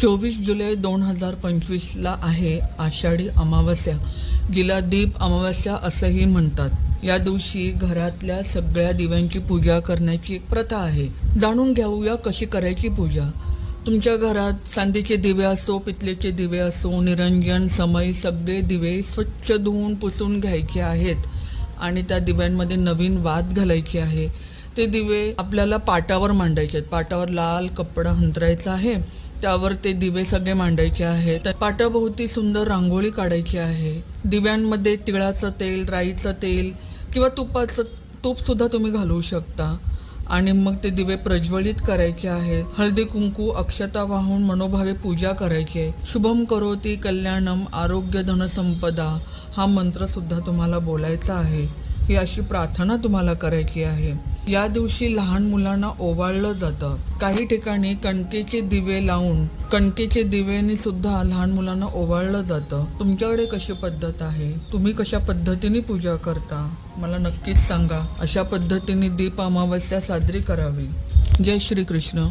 चोवीस जुलै दोन हजार पंचवीसला आहे आषाढी अमावस्या. जिला दीप अमावस्या असंही म्हणतात. या दिवशी घरातल्या सगळ्या दिव्यांची पूजा करण्याची एक प्रथा आहे. जाणून घेऊया कशी करायची पूजा. तुमच्या घरात चांदीचे दिवे असो पितलेचे दिवे असो निरंजन समय सगळे दिवे स्वच्छ धुवून पुसून घ्यायचे आहेत आणि त्या दिव्यांमध्ये नवीन वाद घालायची आहे. ते दिवे आपल्याला पाटावर मांडायचे आहेत. पाटावर लाल कपडा हंतरायचा आहे. त्यावर ते दिवे सगळे मांडायचे आहेत. पाटाभोवती सुंदर रांगोळी काढायची आहे. दिव्यांमध्ये तिळाचं तेल राईचं तेल किंवा तुपाचं तूपसुद्धा तुम्ही घालवू शकता. आणि मग ते दिवे प्रज्वलित करायचे आहेत. हळदी कुंकू अक्षता वाहून मनोभावे पूजा करायची आहे. शुभम करोती कल्याणम आरोग्य धनसंपदा हा मंत्रसुद्धा तुम्हाला बोलायचा आहे. ही अशी प्रार्थना तुम्हाला करायची आहे. या दिवशी लहान मुलांना ओवाळलं जातं. काही ठिकाणी कणकेचे दिवे लावून कणकेचे दिवेने सुद्धा लहान मुलांना ओवाळलं जातं. तुमच्याकडे कशी पद्धत आहे? तुम्ही कशा पद्धतीने पूजा करता? मला नक्कीच सांगा. अशा पद्धतीने दीप अमावस्या साजरी करावी. जय श्री कृष्ण